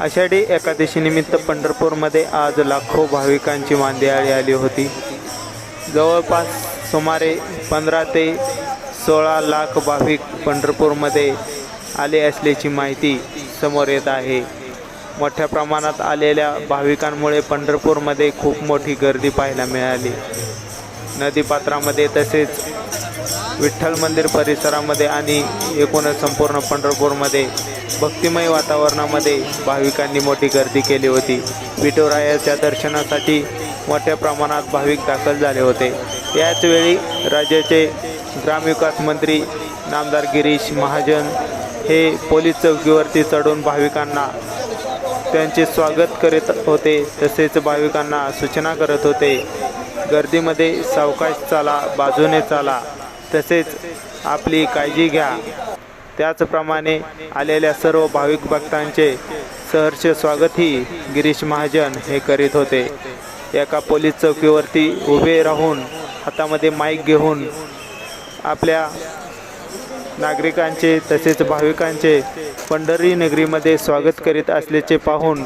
आषाढी एकादशीनिमित्त पंढरपूरमध्ये आज लाखो भाविकांची मांदियाळी आली होती. जवळपास सुमारे पंधरा ते सोळा लाख भाविक पंढरपूरमध्ये आले असल्याची माहिती समोर येत आहे. मोठ्या प्रमाणात आलेल्या भाविकांमुळे पंढरपूरमध्ये खूप मोठी गर्दी पाहायला मिळाली. नदीपात्रामध्ये तसेच विठ्ठल मंदिर परिसरामध्ये आणि एकूणच संपूर्ण पंढरपूरमध्ये भक्तिमय वातावरणामध्ये भाविकांनी मोठी गर्दी केली होती. विठुरायाच्या दर्शनासाठी मोठ्या प्रमाणात भाविक दाखल झाले होते. याचवेळी राज्याचे ग्रामविकास मंत्री नामदार गिरीश महाजन हे पोलीस चौकीवरती चढून भाविकांना त्यांचे स्वागत करीत होते. तसेच भाविकांना सूचना करत होते. गर्दीमध्ये सावकाश चाला बाजूने चाला. तसेच आपली काळजी घ्या. त्याचप्रमाणे आलेल्या सर्व भाविक भक्तांचे सहर्ष स्वागतही गिरीश महाजन हे करीत होते. एका पोलीस चौकीवरती उभे राहून हातामध्ये माईक घेऊन आपल्या नागरिकांचे तसेच भाविकांचे पंढरी नगरीमध्ये स्वागत करीत असल्याचे पाहून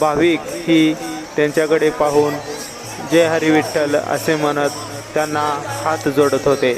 भाविक ही त्यांच्याकडे पाहून जय हरी विठ्ठल असे म्हणत त्यांना हात जोडत होते.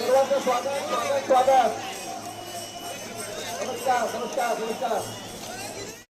सर्वांचं स्वागत स्वागत स्वागत नमस्कार नमस्कार नमस्कार